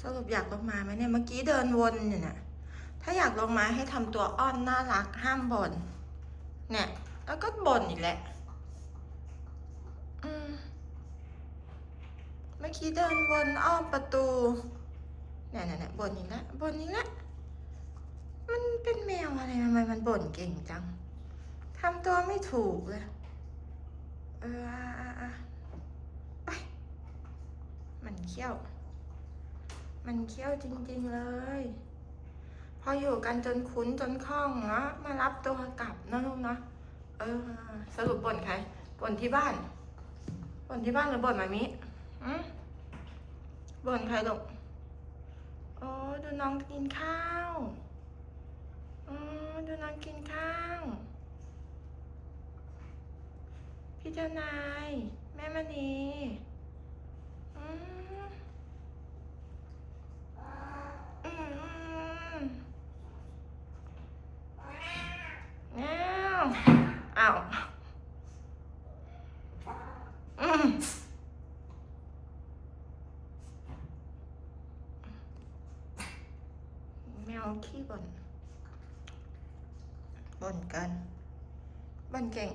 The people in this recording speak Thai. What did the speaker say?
สรุปอยากลงมาไหมเนี่ยเมื่อกี้เดินวนอยู่เนี่ยถ้าอยากลงมาให้ทำตัวอ้อนน่ารักห้ามบ่นเนี่ย แล้วก็บ่นอีกแหละอืมเมื่อกี้เดินวนอ้อมประตูเนี่ยเนี่ยเนี่ยบ่นอีกแล้วบ่นอีกแล้วมันเป็นแมวอะไรทำไมมันบ่นเก่งจังทำตัวไม่ถูกเลยเอออออไปมันเขี้ยว มันเขี้ยวจริง ๆ เลย พออยู่กันจนคุ้นจนคล่องเนาะมารับตัวกลับนะลูกเนาะเออ สรุปบ่นใครบ่นที่บ้านบ่นที่บ้านหรือบ่นมามิอืมบ่นใครลูกโอ้ดูน้องกินข้าวอดูน้องกินข้าว พี่เจ้านาย แม่มณีอืมอืมอืมแาวอ้าวอืมแมวขี้บ่นบ่นกันบ่นเก่ง